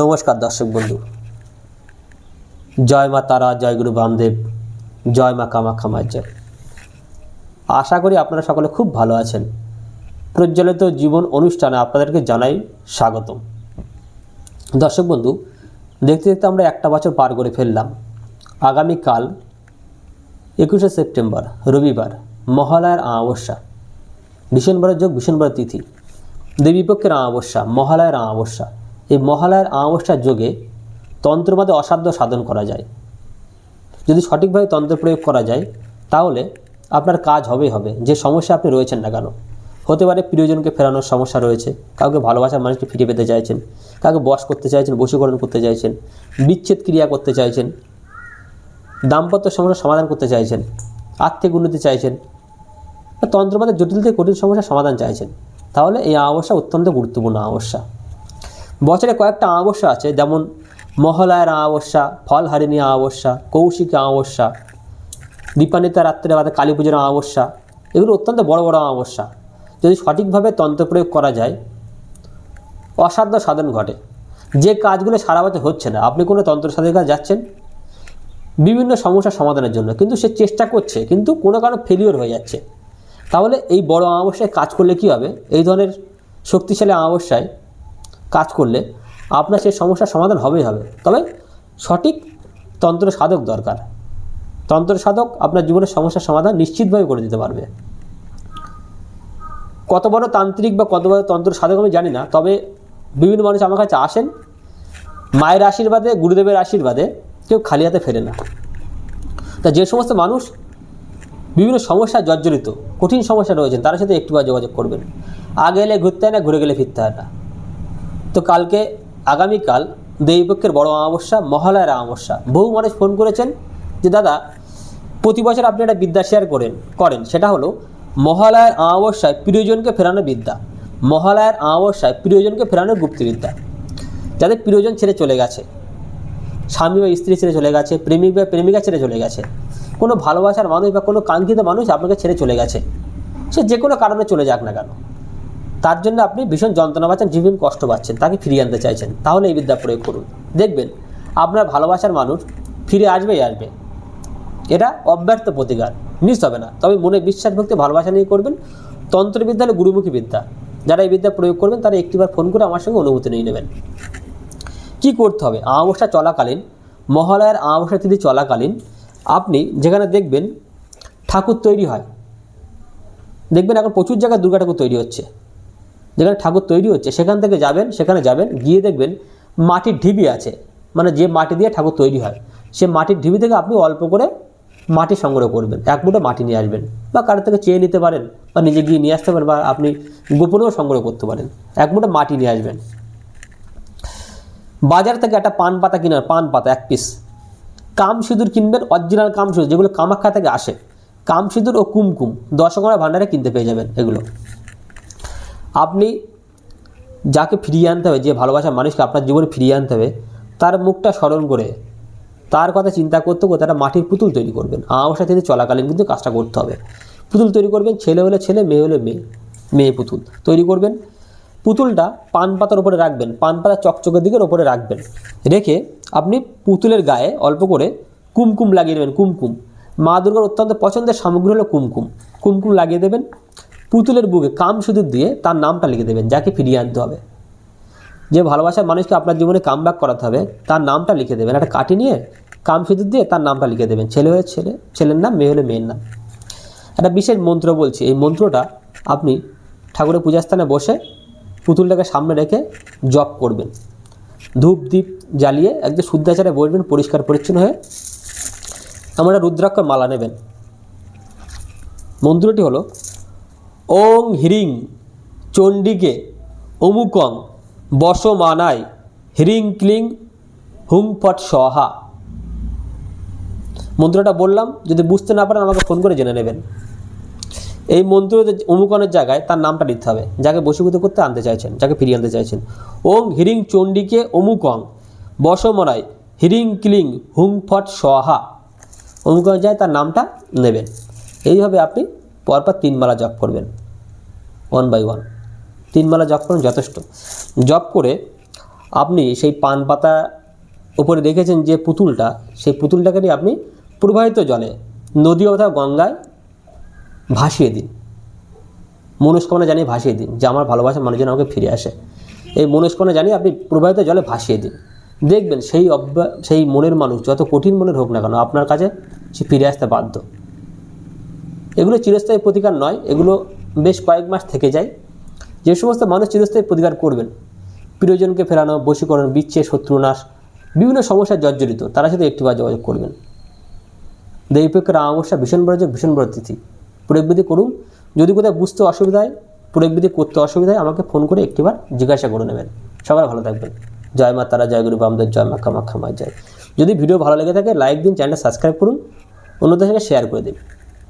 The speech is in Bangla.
নমস্কার দর্শক বন্ধু। জয় মা তারা, জয় গুরু বামদেব, জয় মা কামাখ্যা মার জয় আশা করি আপনারা সকলে খুব ভালো আছেন। প্রজ্বলিত জীবন অনুষ্ঠানে আপনাদেরকে জানাই স্বাগতম। দর্শক বন্ধু, দেখতে দেখতে আমরা একটা বছর পার করে ফেললাম। আগামীকাল একুশে সেপ্টেম্বর, রবিবার, মহালয়ার অমাবস্যা। ভীষণবার যোগ ভীষণবার তিথি। দেবীপক্ষের অমাবস্যা, মহালয়ার অমাবস্যা। এই মহালয়ার অমাবস্যার যোগে তন্ত্রমাদে অসাধ্য সাধন করা যায়। যদি সঠিকভাবে তন্ত্র প্রয়োগ করা যায়, তাহলে আপনার কাজ হবেই হবে। যে সমস্যা আপনি রয়েছেন না কেন? হতে পারে প্রিয়জনকে ফেরানোর সমস্যা রয়েছে, কাউকে ভালোবাসার মানুষকে ফিরে পেতে চাইছেন, কাউকে বশ করতে চাইছেন, বশীকরণ করতে চাইছেন, বিচ্ছেদ ক্রিয়া করতে চাইছেন, দাম্পত্য সমস্যার সমাধান করতে চাইছেন, আর্থিক উন্নতি চাইছেন, বা তন্ত্রমাদের জটিল থেকে কঠিন সমস্যার সমাধান চাইছেন, তাহলে এই অমাবস্যা অত্যন্ত গুরুত্বপূর্ণ অমাবস্যা। বছরে কয়েকটা অমাবস্যা আছে, যেমন মহালয়ার অমাবস্যা ফলহারিণী অমাবস্যা কৌশিকী অমাবস্যা দীপান্বিতা রাত্রে বাদে কালী পুজোর অমাবস্যা এগুলো অত্যন্ত বড় বড় অমাবস্যা যদি সঠিকভাবে তন্ত্র প্রয়োগ করা যায়, অসাধ্য সাধন ঘটে। যে কাজগুলো সারা বছর হচ্ছে না, আপনি কোনো তন্ত্র সাধকের কাছে যাচ্ছেন, বিভিন্ন সমস্যার সমাধানের জন্য, কিন্তু সে চেষ্টা করছে, কিন্তু কোনো কারণে ফেলিওর হয়ে যাচ্ছে। তাহলে এই বড় অমাবস্যায় কাজ করলে কি হবে? এই ধরনের শক্তিশালী অমাবস্যায় কাজ করলে আপনার সেই সমস্যার সমাধান হবেই হবে। তবে সঠিক তন্ত্র সাধক দরকার। তন্ত্র সাধক আপনার জীবনের সমস্যার সমাধান নিশ্চিতভাবে করে দিতে পারবে। কত বড় তান্ত্রিক বা কত বড় তন্ত্র সাধক আমি জানি না, তবে বিভিন্ন মানুষ আমার কাছে আসেন। মায়ের আশীর্বাদে, গুরুদেবের আশীর্বাদে কেউ খালি হাতে ফেরে না। তা যে সমস্ত মানুষ বিভিন্ন সমস্যা জর্জরিত, কঠিন সমস্যা রয়েছেন তার সাথে একটুবার যোগাযোগ করবেন। আগে এলে ঘুরতে হয় না, ঘুরে গেলে ফিরতে হয় না। তো কালকে আগামীকাল দেবীপক্ষের বড় অমাবস্যা, মহালয়ার অমাবস্যা। বহু মানুষ ফোন করেছেন যে, দাদা, প্রতি বছর আপনি একটা বিদ্যা শেয়ার করেন করেন। সেটা হলো, মহালয়ার অমাবস্যায় প্রিয়জনকে ফেরানোর বিদ্যা। মহালয়ার অমাবস্যায় প্রিয়জনকে ফেরানোর গুপ্তবিদ্যা। যাদের প্রিয়জন ছেড়ে চলে গেছে, স্বামী বা স্ত্রী ছেড়ে চলে গেছে, প্রেমিক বা প্রেমিকা ছেড়ে চলে গেছে, কোনো ভালোবাসার মানুষ বা কোনো কাঙ্ক্ষিত মানুষ আপনাকে ছেড়ে চলে গেছে। সে যে কোনো কারণে চলে যাক না কেন। তার জন্য আপনি ভীষণ যন্ত্রণা পাচ্ছেন জীবন কষ্ট পাচ্ছেন, তাকে ফিরিয়ে আনতে চাইছেন। তাহলে এই বিদ্যা প্রয়োগ করুন। দেখবেন, আপনার ভালোবাসার মানুষ ফিরে আসবেই আসবে। এটা অব্যর্থ প্রতিকার, মিস হবে না। তবে মনে বিশ্বাস, ভক্তি, ভালোবাসা নিয়ে করবেন। তন্ত্রবিদ্যা হলো গুরুমুখী বিদ্যা। যারা এই বিদ্যা প্রয়োগ করবেন, তারা একটিবার ফোন করে আমার সঙ্গে অনুমতি নিয়ে নেবেন। কি করতে হবে? অমাবস্যা চলাকালীন, মহালয়ার অমাবস্যা তিথি চলাকালীন, আপনি যেখানে দেখবেন ঠাকুর তৈরি হয়। দেখবেন এখন প্রচুর জায়গায় দুর্গা ঠাকুর তৈরি হচ্ছে। যেখানে ঠাকুর তৈরি হচ্ছে, সেখান থেকে যাবেন, সেখানে যাবেন, গিয়ে দেখবেন মাটির ঢিবি আছে। মানে যে মাটি দিয়ে ঠাকুর তৈরি হয়, সে মাটির ঢিবি থেকে আপনি অল্প করে মাটি সংগ্রহ করবেন, এক মুঠো মাটি নিয়ে আসবেন। বা কারোর থেকে চেয়ে নিতে পারেন, বা নিজে গিয়ে নিয়ে আসতে পারেন, বা আপনি গোপনেও সংগ্রহ করতে পারেন। এক মুঠো মাটি নিয়ে আসবেন। বাজার থেকে একটা পান পাতা কিনার, পান পাতা এক পিস কাম সিঁদুর কিনবেন অরিজিনাল কাম সিঁদুর, যেগুলো কামাখ্যা থেকে আসে। কাম সিঁদুর ও কুমকুম দশকরা ভাণ্ডারে কিনতে পেয়ে যাবেন এগুলো। আপনি যাকে ফিরিয়ে আনতে হবে, যে ভালোবাসার মানুষকে আপনার জীবনে ফিরিয়ে আনতে হবে, তার মুখটা স্মরণ করে, তার কথা চিন্তা করতে করতে একটা মাটির পুতুল তৈরি করবেন। আমাবস্যা থেকে চলাকালীন কিন্তু কাজটা করতে হবে। পুতুল তৈরি করবেন, ছেলে হলে ছেলে, মেয়ে হলে মেয়ে মেয়ে পুতুল তৈরি করবেন। পুতুলটা পান পাতার উপরে রাখবেন, পান পাতা চকচকের দিকের ওপরে রাখবেন। রেখে আপনি পুতুলের গায়ে অল্প করে কুমকুম লাগিয়ে দেবেন কুমকুম। মা দুর্গার অত্যন্ত পছন্দের সামগ্রী হলো কুমকুম। কুমকুম লাগিয়ে দেবেন পুতুলের বুকে কাম সুদূর দিয়ে তার নামটা লিখে দেবেন, যাকে ফিরিয়ে আনতে হবে। যে ভালোবাসার মানুষকে আপনার জীবনে কাম ব্যাক করাতে হবে, তার নামটা লিখে দেবেন। একটা কাঠি নিয়ে কাম সিঁদুর দিয়ে তার নামটা লিখে দেবেন। ছেলে হলে ছেলে, ছেলের নাম, মেয়ে হলে মেয়ের নাম। একটা বিশেষ মন্ত্র বলছি, এই মন্ত্রটা আপনি ঠাকুরের পূজাস্থানে বসে পুতুলটাকে সামনে রেখে জপ করবেন। ধূপ দ্বীপ জ্বালিয়ে একদম শুদ্ধাচারে বসবেন, পরিষ্কার পরিচ্ছন্ন হয়ে। আমরা রুদ্রাক্ষ মালা নেবেন। মন্ত্রটি হলো ওং হ্রিং চণ্ডিকে অমুকং বসমানায় হ্রিং ক্লিং হুং ফট সহা। মন্ত্রটা বললাম, যদি বুঝতে না পারেন আমাকে ফোন করে জেনে নেবেন। এই মন্ত্র অমুকনের জায়গায় তার নামটা নিতে হবে, যাকে বশীভূত করতে আনতে চাইছেন, যাকে ফিরিয়ে আনতে চাইছেন। ওং হিরিং চণ্ডীকে অমুকং বসমরায় হিরিং ক্লিং হুং ফট সহা। অমুকনের যায় তার নামটা নেবেন। এইভাবে আপনি পরপর তিন মালা জপ করবেন। ওয়ান বাই ওয়ান তিন মালা জপ করুন যথেষ্ট। জপ করে আপনি সেই পান পাতা উপরে দেখেছেন যে পুতুলটা, সেই পুতুলটাকে নিয়ে আপনি প্রবাহিত জলে নদী অথবা গঙ্গায় ভাসিয়ে দিন। মনস্কামনা জানিয়ে ভাসিয়ে দিন যে আমার ভালোবাসা মানুষজন আমাকে ফিরে আসে। এই মনস্কামনা জানিয়ে আপনি প্রবাহিত জলে ভাসিয়ে দিন। দেখবেন সেই অভ্যা সেই মনের মানুষ, যত কঠিন মনের হোক না কেন, আপনার কাছে সে ফিরে আসতে বাধ্য। এগুলো চিরস্থায়ী প্রতিকার নয়, এগুলো বেশ কয়েক মাস থেকে যায়। যে সমস্ত মানুষ চিরস্থায়ী প্রতিকার করবেন, প্রিয়জনকে ফেরানো, বশীকরণ, বিচ্ছেদ, শত্রুনাশ, বিভিন্ন সমস্যায় জর্জরিত, তারা শুধু একটিবার যোগাযোগ করবেন। দেবীপক্ষের অমাবস্যা ভীষণ বড় ভীষণ বড় তিথি। প্রয়োগবিধি করুন। যদি কোথাও বুঝতে অসুবিধা হয় প্রয়োগবিধি করতে অসুবিধা হয়, আমাকে ফোন করে একটিবার জিজ্ঞাসা করে নেবেন। সবাই ভালো থাকবেন। জয় মা তারা, জয় গুরু বামদেব জয় মা কামাখ্যা মা জয়। যদি ভিডিও ভালো লেগে থাকে, লাইক দিন, চ্যানেলটা সাবস্ক্রাইব করুন। অন্যদের সঙ্গে শেয়ার করে দিন।